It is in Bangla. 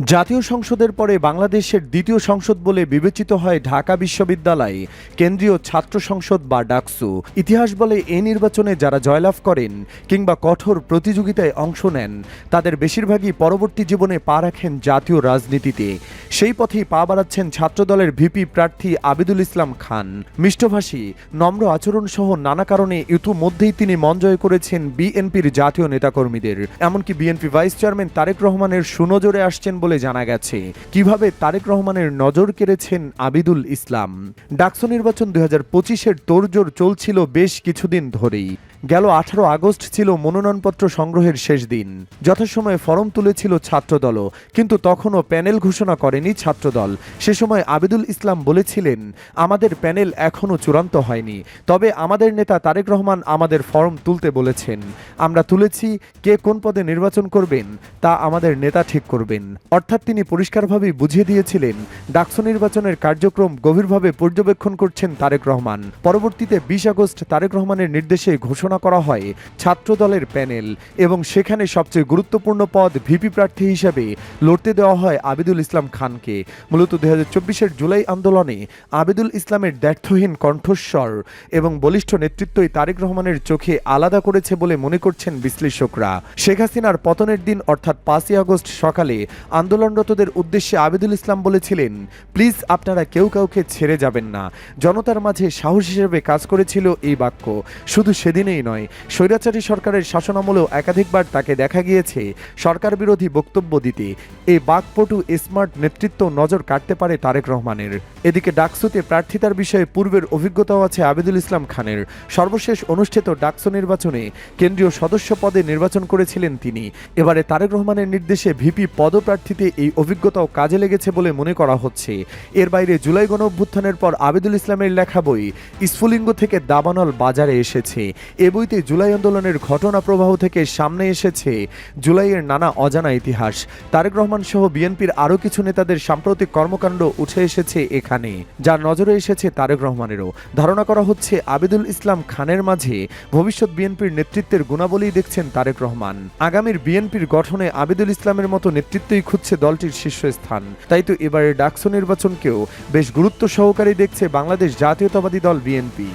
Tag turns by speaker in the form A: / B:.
A: জাতীয় সংসদের পরে বাংলাদেশের দ্বিতীয় সংসদ বলে বিবেচিত হয় ঢাকা বিশ্ববিদ্যালয়, কেন্দ্রীয় ছাত্র সংসদ বা ডাকসু। ইতিহাস বলে এই নির্বাচনে যারা জয়লাভ করেন কিংবা কঠোর প্রতিযোগিতায় অংশ নেন, তাদের বেশিরভাগই পরবর্তী জীবনে পা রাখেন জাতীয় রাজনীতিতে। সেই পথেই পা বাড়াচ্ছেন ছাত্রদলের ভিপি প্রার্থী আবিদুল ইসলাম খান। মিষ্টভাষী, নম্র আচরণ সহ নানা কারণে ইতিমধ্যেই তিনি মন জয় করেছেন বিএনপির জাতীয় নেতাকর্মীদের। এমনকি বিএনপি ভাইস চেয়ারম্যান তারেক রহমানের সুনজরে আসছেন বলে জানা গেছে। কীভাবে তারেক রহমানের নজর কেড়েছেন আবিদুল ইসলাম? ডাকসু নির্বাচন দুই হাজার পঁচিশের তোড়জোড় চলছিল বেশ কিছুদিন ধরেই। গেল আঠারো আগস্ট ছিল মনোনয়নপত্র সংগ্রহের শেষ দিন। যথাসময়ে ফরম তুলেছিল ছাত্রদলও, কিন্তু তখনও প্যানেল ঘোষণা করেনি ছাত্রদল। সে সময় আবিদুল ইসলাম বলেছিলেন, আমাদের প্যানেল এখনও চূড়ান্ত হয়নি। তবে আমাদের নেতা তারেক রহমান আমাদের ফর্ম তুলতে বলেছেন, আমরা তুলেছি, কে কোন পদে নির্বাচন করবেন, তা আমাদের নেতা ঠিক করবেন। অর্থাৎ তিনি পরিষ্কারভাবেই বুঝিয়ে দিয়েছিলেন, ডাকসু নির্বাচনের কার্যক্রম গভীরভাবে পর্যবেক্ষণ করছেন তারেক রহমান। পরবর্তীতে বিশ আগস্ট তারেক রহমানের নির্দেশে ঘোষণা করা হয় ছাত্রদলের প্যানেল এবং সেখানে সবচেয়ে গুরুত্বপূর্ণ পদ ভিপি প্রার্থী হিসেবে লড়তে দেওয়া হয় আবিদুল ইসলাম খানকে। মূলত দুই হাজার জুলাই আন্দোলনে আবিদুল ইসলামের দ্ব্যর্থহীন কণ্ঠস্বর এবং বলিষ্ঠ নেতৃত্বই তারেক রহমানের চোখে আলাদা করেছে বলে মনে করছেন বিশ্লেষকরা। শেখ হাসিনার পতনের দিন, অর্থাৎ পাঁচই আগস্ট সকালে আন্দোলনরতদের উদ্দেশ্যে আবিদুল ইসলাম বলেছিলেন, প্লিজ আপনারা কেউ কাউকে ছেড়ে যাবেন না। জনতার মাঝে সাহস হিসেবে কাজ করেছিল এই বাক্য। শুধু সেদিনেই নয়। স্বৈরাচারী সরকারের শাসনামলেও একাধিকবার তাকে দেখা গিয়েছে। সরকার বিরোধী বক্তব্য দিতে। এই বাকপটু স্মার্ট নেতৃত্ব নজর কাটতে পারে তারেক রহমানের। এদিকে ডাকসুতে প্রার্থিতার বিষয়ে পূর্বের অভিজ্ঞতাও আছে আবিদুল ইসলাম খানের। সর্বশেষ অনুষ্ঠিত ডাকসু নির্বাচনে কেন্দ্রীয় সদস্য পদে নির্বাচন করেছিলেন তিনি। এবারে তারেক রহমানের নির্দেশে ভিপি পদপ্রার্থীতে এই অভিজ্ঞতাও কাজে লেগেছে বলে মনে করা হচ্ছে। এর বাইরে জুলাই গণ অভ্যুত্থানের পর আবিদুল ইসলামের লেখা বই স্ফুলিঙ্গ থেকে দাবানল বাজারে এসেছে। এ বইতে জুলাই আন্দোলনের ঘটনা প্রবাহ থেকে সামনে এসেছে। জুলাইয়ের নানা অজানা ইতিহাস। তারেক রহমান সহ বিএনপির আরও কিছু নেতাদের সাম্প্রতিক কর্মকাণ্ড উঠে এসেছে এখানে। যার নজরে এসেছে তারেক রহমানেরও। ধারণা করা হচ্ছে, আবিদুল ইসলাম খানের মাঝে ভবিষ্যৎ বিএনপির নেতৃত্বের গুণাবলী দেখছেন তারেক রহমান। আগামীর বিএনপির গঠনে আবিদুল ইসলামের মতো নেতৃত্বই খুঁজছে দলটির শীর্ষস্থান। তাই তো এবারের ডাকসু নির্বাচনকেও বেশ গুরুত্ব সহকারে দেখছে বাংলাদেশ জাতীয়তাবাদী দল বিএনপি।